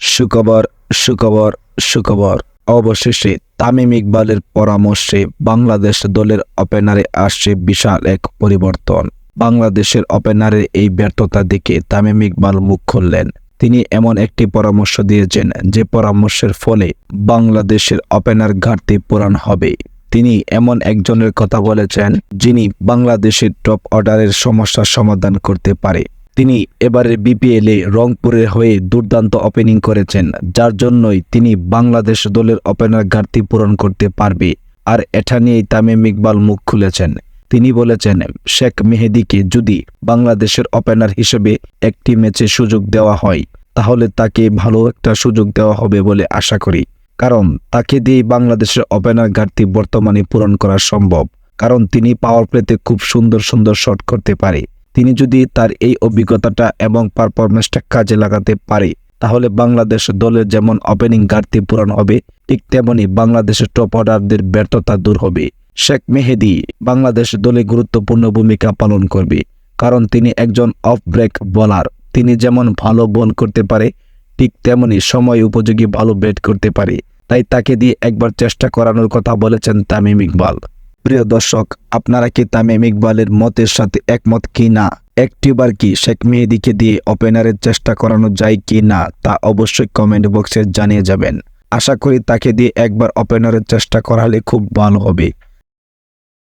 সুখবর সুখবর সুখবর। অবশেষে তামিম ইকবালের পরামর্শে বাংলাদেশ দলের ওপেনারে আসছে বিশাল এক পরিবর্তন। বাংলাদেশের ওপেনারের এই ব্যর্থতা দেখে তামিম ইকবাল মুখ খুললেন। তিনি এমন একটি পরামর্শ দিয়েছেন যে পরামর্শের ফলে বাংলাদেশের ওপেনার ঘাটতি পূরণ হবে। তিনি এমন একজনের কথা বলেছেন যিনি বাংলাদেশের টপ অর্ডারের সমস্যার সমাধান করতে পারে। তিনি এবারের বিপিএলে রংপুরের হয়ে দুর্দান্ত ওপেনিং করেছেন, যার জন্যই তিনি বাংলাদেশ দলের ওপেনার ঘাটতি পূরণ করতে পারবে। আর এটা নিয়েই তামিম ইকবাল মুখ খুলেছেন। তিনি বলেছেন, শেখ মেহেদিকে যদি বাংলাদেশের ওপেনার হিসেবে একটি ম্যাচে সুযোগ দেওয়া হয়, তাহলে তাকে ভালো একটা সুযোগ দেওয়া হবে বলে আশা করি। কারণ তাকে দিয়ে বাংলাদেশের ওপেনার ঘাটতি বর্তমানে পূরণ করা সম্ভব। কারণ তিনি পাওয়ার প্লেতে খুব সুন্দর সুন্দর শট করতে পারে। যদি তার এই অভিজ্ঞতাটা এবং পারফরমেন্সটা কাজে লাগাতে পারে, তাহলে বাংলাদেশ দলের যেমন ওপেনিং ঘাটতি পূরণ হবে, ঠিক তেমনি বাংলাদেশের টপ অর্ডারদের ব্যর্থতা দূর হবে। শেখ মেহেদি বাংলাদেশ দলে গুরুত্বপূর্ণ ভূমিকা পালন করবে, কারণ তিনি একজন অফ ব্রেক বোলার তিনি যেমন ভালো বল করতে পারে, ঠিক তেমনি সময় উপযোগী ভালো ব্যাট করতে পারে। তাই তাকে দিয়ে একবার চেষ্টা করানোর কথা বলেছেন তামিম ইকবাল। প্রিয় দর্শক, আপনারা কি তামিম ইকবালের মতের সাথে একমত কি না? একটিবার কি শেখ মেহেদিকে দিয়ে ওপেনারের চেষ্টা করানো যায় কি না, তা অবশ্যই কমেন্ট বক্সে জানিয়ে যাবেন। আশা করি তাকে দিয়ে একবার ওপেনারের চেষ্টা করালে খুব ভালো হবে।